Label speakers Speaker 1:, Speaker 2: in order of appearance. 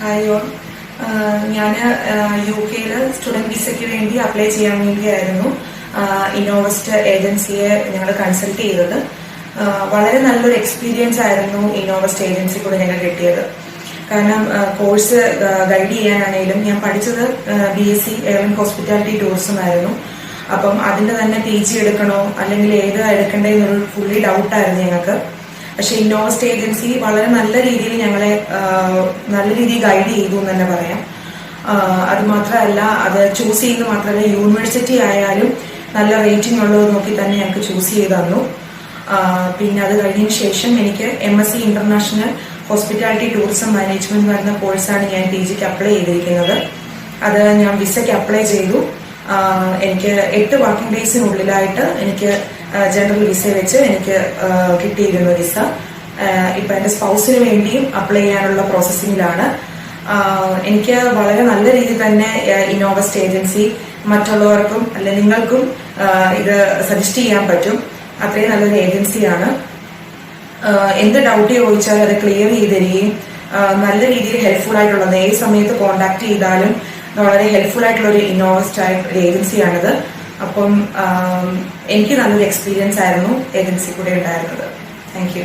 Speaker 1: Hi all ഞാൻ യു കെയിൽ സ്റ്റുഡന്റ് വിസയ്ക്ക് വേണ്ടി അപ്ലൈ ചെയ്യാൻ വേണ്ടിയായിരുന്നു ഇന്നോവസ്റ്റ് ഏജൻസിയെ ഞങ്ങൾ കൺസൾട്ട് ചെയ്തത്. വളരെ നല്ലൊരു എക്സ്പീരിയൻസ് ആയിരുന്നു ഇന്നോവസ്റ്റ് ഏജൻസി കൂടെ ഞങ്ങൾ കിട്ടിയത്. കാരണം കോഴ്സ് ഗൈഡ് ചെയ്യാനാണെങ്കിലും ഞാൻ പഠിച്ചത് B S C airline hospitality tourism ആയിരുന്നു അപ്പം അതിന്റെ തന്നെ പി ജി എടുക്കണോ അല്ലെങ്കിൽ ഏത് എടുക്കണ്ടേന്നൊരു ഫുള്ളി ഡൗട്ടായിരുന്നു ഞങ്ങൾക്ക്. പക്ഷെ ഇന്നോവസ്റ്റ് ഏജൻസി വളരെ നല്ല രീതിയിൽ ഞങ്ങളെ നല്ല രീതിയിൽ ഗൈഡ് ചെയ്തു എന്ന് തന്നെ പറയാം. അത് മാത്രമല്ല അത് ചൂസ് ചെയ്യുന്നത് മാത്രമല്ല യൂണിവേഴ്സിറ്റി ആയാലും നല്ല റേറ്റിംഗ് ഉള്ളത് നോക്കി തന്നെ ഞങ്ങൾക്ക് ചൂസ് ചെയ്ത് തന്നു. പിന്നെ അത് കഴിഞ്ഞതിന് ശേഷം എനിക്ക് M S C international hospitality tourism management വരുന്ന കോഴ്സാണ് ഞാൻ പി ജിക്ക് അപ്ലൈ ചെയ്തിരിക്കുന്നത്. അത് ഞാൻ വിസയ്ക്ക് അപ്ലൈ ചെയ്തു. എനിക്ക് എട്ട് വർക്കിംഗ് ഡേയ്സിനുള്ളിലായിട്ട് എനിക്ക് ജനറൽ വിസ വെച്ച് എനിക്ക് കിട്ടിയിരുന്നു വിസ ഇപ്പൊ എന്റെ സ്പൗസിന് വേണ്ടിയും അപ്ലൈ ചെയ്യാനുള്ള പ്രോസസ്സിംഗിലാണ് എനിക്ക് വളരെ നല്ല രീതിയിൽ തന്നെ ഇന്നോവസ്റ്റ് ഏജൻസി മറ്റുള്ളവർക്കും അല്ലെ നിങ്ങൾക്കും ഇത് സജസ്റ്റ് ചെയ്യാൻ പറ്റും. അത്രയും നല്ലൊരു ഏജൻസിയാണ് എന്ത് ഡൗട്ട് ചോദിച്ചാലും അത് ക്ലിയർ ചെയ്ത് തരികയും നല്ല രീതിയിൽ ഹെൽപ്ഫുൾ ആയിട്ടുള്ളത് ഏത് സമയത്ത് കോണ്ടാക്ട് ചെയ്താലും വളരെ ഹെൽപ്ഫുൾ ആയിട്ടുള്ള ഒരു ഇന്നോവസ്റ്റ് ആയ ഒരു ഏജൻസിയാണിത് അപ്പം എനിക്ക് നല്ലൊരു എക്സ്പീരിയൻസ് ആയിരുന്നു ഏജൻസി കൂടെ ഉണ്ടായിരുന്നത്. Thank you